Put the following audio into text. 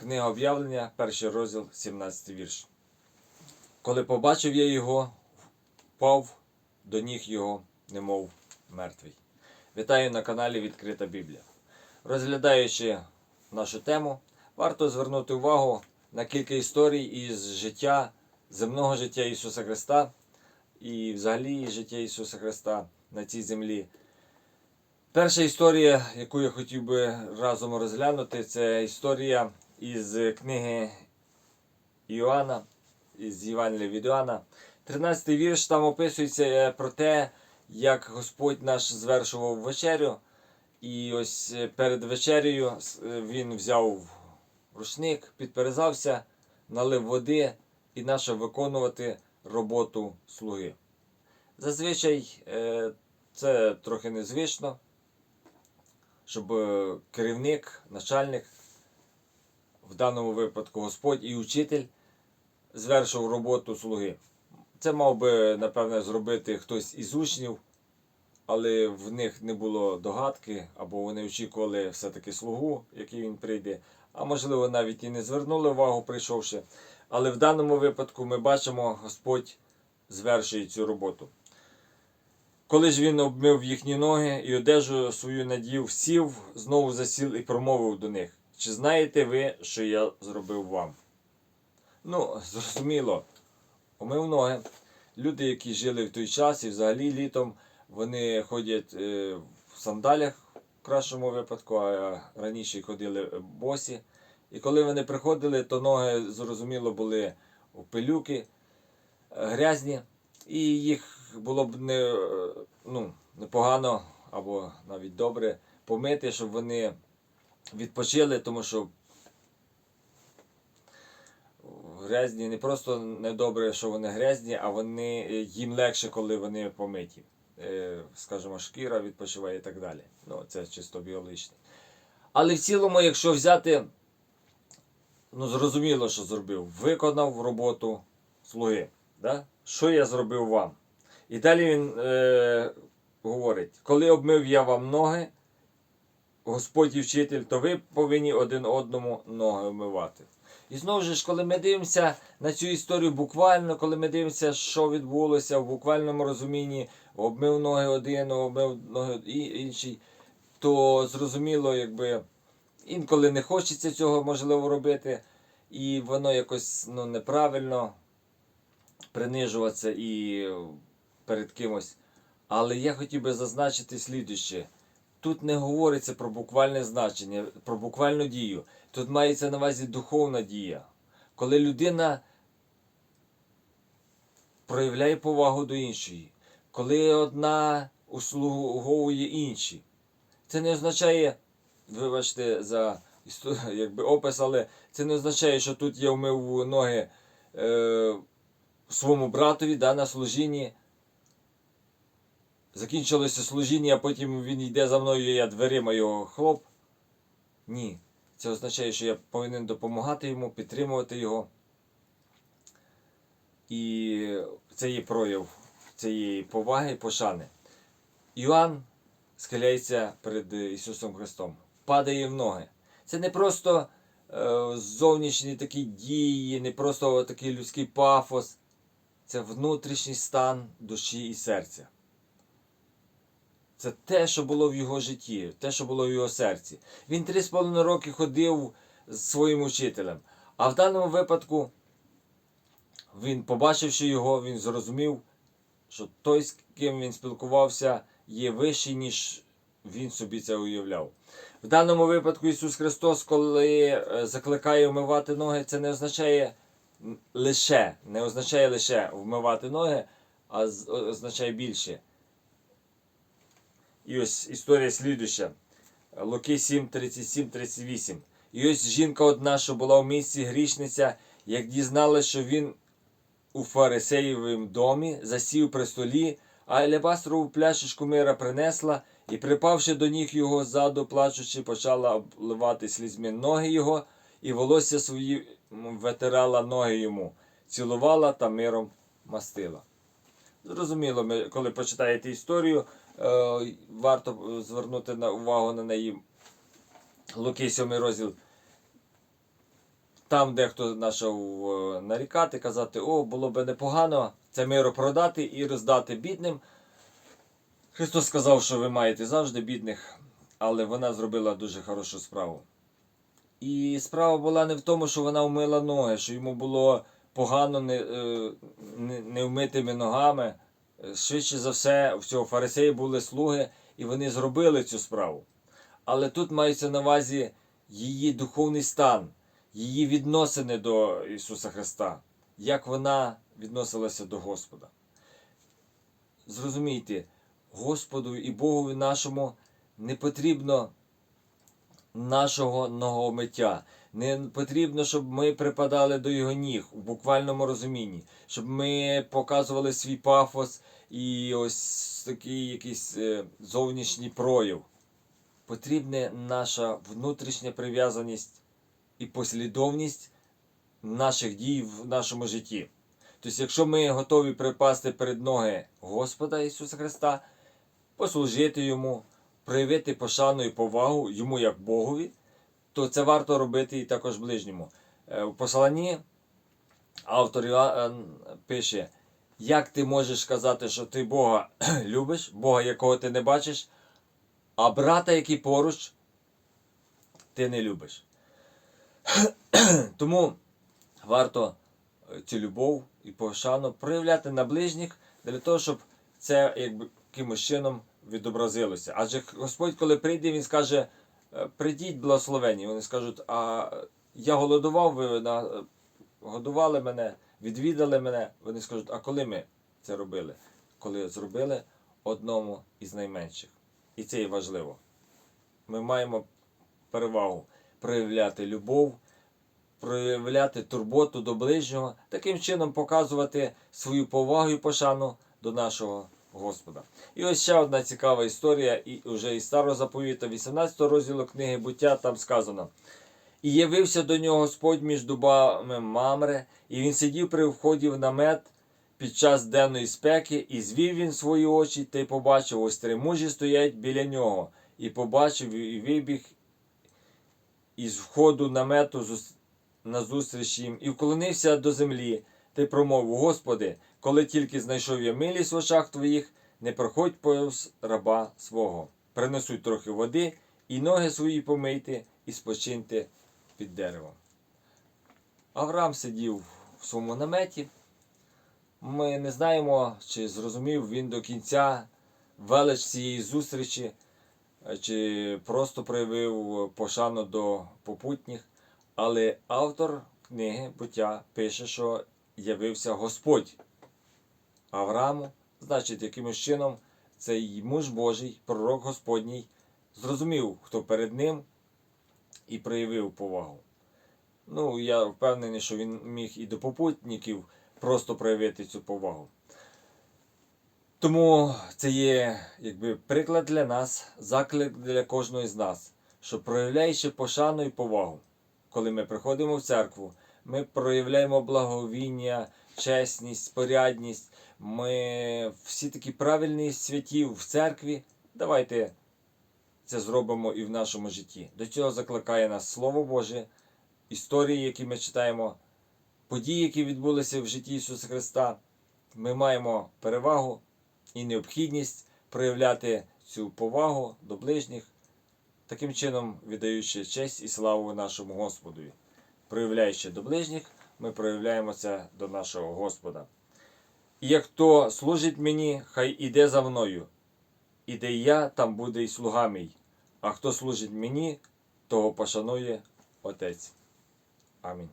Книга об'явлення, перший розділ, 17 вірш. Коли побачив я його, впав до ніг його, немов мертвий. Вітаю на каналі Відкрита Біблія. Розглядаючи нашу тему, варто звернути увагу на кілька історій із життя, земного життя Ісуса Христа і взагалі життя Ісуса Христа на цій землі. Перша історія, яку я хотів би разом розглянути, це історія із книги Іоанна, із Євангелія від Іоанна. 13 вірш там описується е, про те, як Господь наш звершував вечерю. І ось е, перед вечерею е, він взяв рушник, підперезався, налив води і почав виконувати роботу слуги. Зазвичай е, це трохи незвично, щоб е, керівник, начальник, в даному випадку Господь і учитель звершив роботу слуги. Це мав би, напевне, зробити хтось із учнів, але в них не було догадки, або вони очікували все-таки слугу, який він прийде, а можливо навіть і не звернули увагу, прийшовши. Але в даному випадку ми бачимо, Господь звершує цю роботу. Коли ж він обмив їхні ноги і одежу свою надів, сів, знову засіл і промовив до них: Чи знаєте ви, що я зробив вам? Ну, зрозуміло, омив ноги. Люди, які жили в той час і взагалі літом, вони ходять е, в сандалях в кращому випадку, а раніше ходили босі. І коли вони приходили, то ноги, зрозуміло, були у пилюки, е, грязні, і їх було б не, е, ну, непогано або навіть добре помити, щоб вони відпочили, тому що грязні не просто недобре, що вони грязні, а вони е, їм легше, коли вони помиті. Е, Скажімо, шкіра відпочиває і так далі. Ну, це чисто біологічне. Але в цілому, якщо взяти, ну зрозуміло, що зробив, виконав роботу слуги. Да? Що я зробив вам? І далі він е, говорить: коли обмив я вам ноги, Господь і вчитель, то ви повинні один одному ноги омивати. І знову ж, коли ми дивимося на цю історію буквально, коли ми дивимося, що відбулося в буквальному розумінні, обмив ноги один, обмив ноги інший, то зрозуміло, якби інколи не хочеться цього можливо робити, і воно якось ну, неправильно принижуватися і перед кимось. Але я хотів би зазначити слідуще. Тут не говориться про буквальне значення, про буквальну дію. Тут мається на увазі духовна дія. Коли людина проявляє повагу до іншої, коли одна услуговує іншій. Це не означає, вибачте за якби опис, але це не означає, що тут я вмив ноги е, своєму братові да, на служінні. Закінчилося служіння, а потім він йде за мною, і я дверима його хлоп. Ні. Це означає, що я повинен допомагати йому, підтримувати його. І це є прояв цієї поваги пошани. Іоанн схиляється перед Ісусом Христом, падає в ноги. Це не просто е, зовнішні такі дії, не просто такий людський пафос. Це внутрішній стан душі і серця. Це те, що було в його житті, те, що було в його серці. Він три з половиною роки ходив з своїм учителем. А в даному випадку він, побачивши його, він зрозумів, що той, з ким він спілкувався, є вищий, ніж він собі це уявляв. В даному випадку Ісус Христос, коли е, закликає вмивати ноги, це не означає лише, не означає лише вмивати ноги, а означає більше. І ось історія слідуща. Луки 7, 37, 38. І ось жінка одна, що була в місці грішниця, як дізналась, що він у фарисеєвому домі засів при столі, а алебастрову пляшечку мира принесла, і, припавши до ніг його ззаду, плачучи, почала обливати слізьми ноги його, і волосся свої витирала ноги йому, цілувала та миром мастила. Зрозуміло, коли почитаєте історію, варто звернути на увагу на неї. Луки 7 розділ. Там дехто почав е, нарікати, казати, о, було б непогано це миро продати і роздати бідним. Христос сказав, що ви маєте завжди бідних, але вона зробила дуже хорошу справу. І справа була не в тому, що вона вмила ноги, що йому було погано е, не вмитими ногами. Швидше за все, у цього фарисеї були слуги, і вони зробили цю справу. Але тут мається на увазі її духовний стан, її відносини до Ісуса Христа, як вона відносилася до Господа. Зрозумійте, Господу і Богові нашому не потрібно нашого ногомиття. Не потрібно, щоб ми припадали до його ніг у буквальному розумінні, щоб ми показували свій пафос і ось такий якийсь е, зовнішній прояв. Потрібна наша внутрішня прив'язаність і послідовність наших дій в нашому житті. Тобто, якщо ми готові припасти перед ноги Господа Ісуса Христа, послужити Йому, проявити пошану і повагу йому як Богові, то це варто робити і також ближньому. Е, В посланні автор Іоанн пише, як ти можеш сказати, що ти Бога любиш, Бога, якого ти не бачиш, а брата, який поруч, ти не любиш. Тому варто е, цю любов і пошану проявляти на ближніх для того, щоб це якби якимось чином відобразилося. Адже Господь, коли прийде, Він скаже: е, прийдіть благословені. Вони скажуть, а я голодував, ви годували мене, відвідали мене. Вони скажуть, а коли ми це робили? Коли зробили одному із найменших. І це є важливо. Ми маємо перевагу проявляти любов, проявляти турботу до ближнього, таким чином показувати свою повагу і пошану до нашого Господа. І ось ще одна цікава історія, і вже із старого заповіта, 18 розділу книги буття, там сказано. І явився до нього Господь між дубами Мамре, і він сидів при вході в намет під час денної спеки, і звів він свої очі та й побачив, ось три мужі стоять біля нього, і побачив і вибіг із входу намету назустріч їм, і вклонився до землі, й промовив, Господи, коли тільки знайшов я милість в очах твоїх, не проходь повз раба свого. Принесуть трохи води, і ноги свої помийте, і спочиньте під деревом. Авраам сидів в своєму наметі. Ми не знаємо, чи зрозумів він до кінця велич цієї зустрічі, чи просто проявив пошану до попутніх. Але автор книги буття пише, що явився Господь Аврааму, значить, якимось чином цей муж Божий, пророк Господній, зрозумів, хто перед ним, і проявив повагу. Ну, я впевнений, що він міг і до попутників просто проявити цю повагу. Тому це є якби приклад для нас, заклик для кожного з нас, що проявляючи пошану і повагу, коли ми приходимо в церкву, ми проявляємо благовіння, чесність, порядність. Ми всі такі правильні святі в церкві. Давайте це зробимо і в нашому житті. До цього закликає нас Слово Боже, історії, які ми читаємо, події, які відбулися в житті Ісуса Христа. Ми маємо перевагу і необхідність проявляти цю повагу до ближніх, таким чином віддаючи честь і славу нашому Господові. Проявляючи до ближніх, ми проявляємося до нашого Господа. І як хто служить мені, хай іде за мною, і де я, там буде і слуга мій. А хто служить мені, того пошанує Отець. Амінь.